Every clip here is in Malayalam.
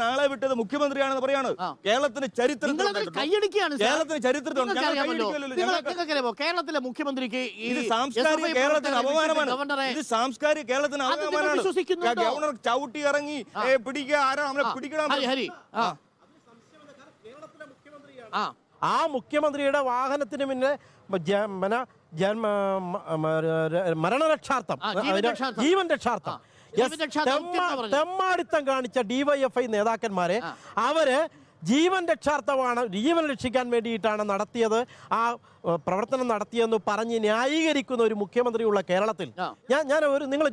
ആളെ വിട്ടത് മുഖ്യമന്ത്രിയാണെന്ന് പറയാണ്. കേരളത്തിന്റെ കേരളത്തിന് ചരിത്രം കൈയടിക്കുകയാണ് സാർ. കേരളത്തിന് ചരിത്രത്തിൽ നിങ്ങൾക്ക് ഞങ്ങൾ അറിയാമല്ലോ. കൈയടിക്കുമല്ലോ. നിങ്ങൾ- ഞങ്ങൾക്ക് നിങ്ങൾക്കറിയാമോ കേരളത്തിലെ മുഖ്യമന്ത്രിക്ക് ഈ ഇത് സാംസ്കാരിക കേരളത്തിന് അപമാനമാണ്. ഇത് സാംസ്കാരിക കേരളത്തിന് അപമാനമാണ്. ഗവർണർ ചവിട്ടി ഇറങ്ങി പിടിക്കുക. ആരാ? നമ്മളെ ആ, പിടിക്കണം. ഹരി ആ. മുഖ്യമന്ത്രിയുടെ വാഹനത്തിന് പിന്നെ ജ- ജന്മ മ- മ- ര- മരണരക്ഷാർത്ഥം. ആ, ജീവൻ അതിന് രക്ഷാർത്ഥം. ജീവൻ രക്ഷാർത്ഥം. തെമ്മാടിത്തം കാണിച്ച ഡിവൈഎഫ്ഐ നേതാക്കന്മാരെ അവർ ജീവൻ രക്ഷാർത്ഥമാണ് ജീവൻ രക്ഷിക്കാൻ വേണ്ടിയിട്ടാണ് നടത്തിയത്. ആ പ്രവർത്തനം നടത്തിയെന്ന് പറഞ്ഞ് ന്യായീകരിക്കുന്ന ഒരു മുഖ്യമന്ത്രിയുള്ള കേരളത്തിൽ. ഞാൻ ഞാൻ ഒരു നിങ്ങൾ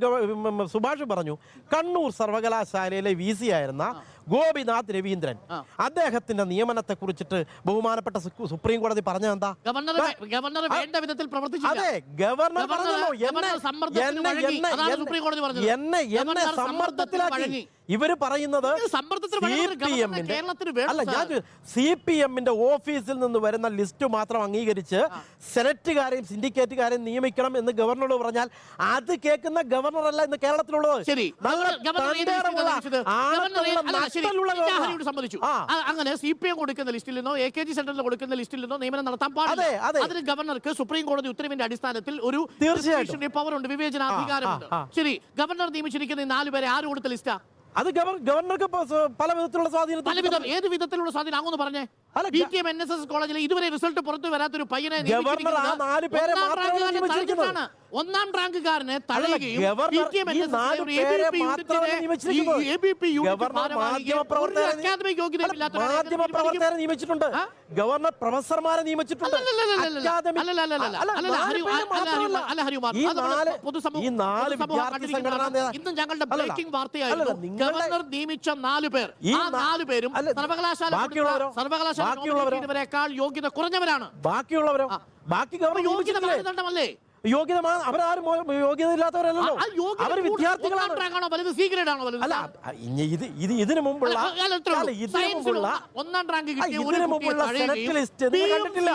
സുഭാഷ് പറഞ്ഞു കണ്ണൂർ സർവകലാശാലയിലെ വി സി ആയിരുന്ന ഗോപിനാഥ് രവീന്ദ്രൻ. അദ്ദേഹത്തിന്റെ നിയമനത്തെ കുറിച്ചിട്ട് ബഹുമാനപ്പെട്ട സുപ്രീം കോടതി പറഞ്ഞ എന്താ ഗവർണർ ഗവർണർ വേണ്ട വിധത്തിൽ അതെ ഗവർണർ പറഞ്ഞല്ലോ എന്നെ എന്നെ സമ്മർദ്ദത്തിലാക്കി. ഇവർ പറയുന്നത് അല്ല ഞാൻ സി പി എമ്മിന്റെ ഓഫീസിൽ നിന്ന് വരുന്ന ലിസ്റ്റ് മാത്രം അംഗീകരിച്ച് സെനറ്റുകാരെയും സിൻഡിക്കേറ്റുകാരെയും നിയമിക്കണം എന്ന് ഗവർണറോട് പറഞ്ഞാൽ അത് കേൾക്കുന്ന ഇന്ന് കേരളത്തിലുള്ളത്. ഗവർണർ- അല്ല, ശരി. നട്ടലുള്ള സമ്മതിച്ചു. ആ. ആ, അങ്ങനെ സി പി എം കൊടുക്കുന്ന ലിസ്റ്റിൽ നിന്നോ എ കെ ജി സെന്ററിൽ കൊടുക്കുന്ന ലിസ്റ്റിൽ നിന്നോ നിയമനം നടത്താൻ. പാടില്ല. അതിന് ഗവർണർക്ക് സുപ്രീം കോടതി ഉത്തരവിന്റെ അടിസ്ഥാനത്തിൽ ഒരു തീർച്ചയായിട്ടും. പവർ ഉണ്ട് വിവേചനാധികാരമുണ്ട്. ശരി ഗവർണർ നിയമിച്ചിരിക്കുന്ന നാലുപേരെ നാല് പേരെ ആര് കൊടുത്ത ലിസ്റ്റാ? അത് ഗവർണർക്ക് പല വിധത്തിലുള്ള സ്വാധീനം പല വിധം ഏത് വിധത്തിലുള്ള സ്വാധീനം? അങ്ങോട്ട് പറഞ്ഞേ. ബി ഗ- എം എൻ എസ് എസ് കോളേജിൽ ഇതുവരെ റിസൾട്ട് പുറത്തു വരാത്തൊരു പയ്യനെ ഒന്നാം റാങ്കുകാരനെ തഴയുകയും ഗവർണർ പ്രൊഫസർമാരെ നിയമിച്ചിട്ടുണ്ട്. ഇന്ന് ഞങ്ങളുടെ ബ്രേക്കിംഗ് വാർത്തയായിരുന്നു. ഗവർണർ നിയമിച്ച നാല് പേർ. ആ നാല് പേരും സർവകലാശാല സർവകലാശാല ബാക്കിയുള്ളവരോ? നോമിനേറ്റ് യോഗ്യത കുറഞ്ഞവരാണ് ബാക്കിയുള്ളവരോ ബാക്കി ഗവർണർ യോഗ്യത? മാനദണ്ഡമല്ലേ യോഗ്യത മാ- അവരാരും മോ- യോഗ്യത ഇല്ലാത്തവരല്ലോ ആ യോഗ്യത അവർ വിദ്യാർത്ഥികളാണ്. അല്ല ഇത് ഇത് ഇതിനു മുമ്പുള്ള ഇതിനു മുമ്പുള്ള ഒന്നാം- റാങ്ക് ഇതിനു മുമ്പുള്ള സെനറ്റ് ലിസ്റ്റ് നിങ്ങൾ കണ്ടിട്ടില്ല.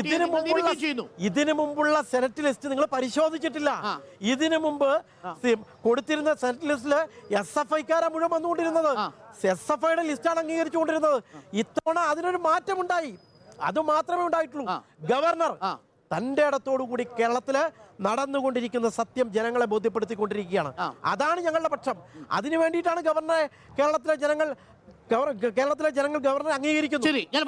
ഇതിനു മുമ്പുള്ള ഇതിനു മുമ്പുള്ള സെനറ്റ് ലിസ്റ്റ് നിങ്ങൾ പരിശോധിച്ചിട്ടില്ല. ഇതിനു മുമ്പ് കൊടുത്തിരുന്ന സെനറ്റ് ലിസ്റ്റിൽ എസ് എഫ് ഐക്കാരാണ് മുഴുവൻ വന്നുകൊണ്ടിരുന്നത്. എസ് എഫ് ഐയുടെ ലിസ്റ്റാണ് അംഗീകരിച്ചുകൊണ്ടിരുന്നത്. ഇത്തവണ അതിനൊരു മാറ്റം ഉണ്ടായി അത് മാത്രമേ ഉണ്ടായിട്ടുള്ളൂ. ഗവർണർ ആ. തന്റെ ഇടത്തോടു കൂടി കേരളത്തിൽ നടന്നുകൊണ്ടിരിക്കുന്ന സത്യം ജനങ്ങളെ ബോധ്യപ്പെടുത്തിക്കൊണ്ടിരിക്കുകയാണ്. അതാണ് ഞങ്ങളുടെ പക്ഷം അതിനു വേണ്ടിയിട്ടാണ് ഗവർണറെ കേരളത്തിലെ ജനങ്ങൾ കേരളത്തിലെ ജനങ്ങൾ ഗവർണറെ അംഗീകരിക്കുന്നു ശരി ഞാൻ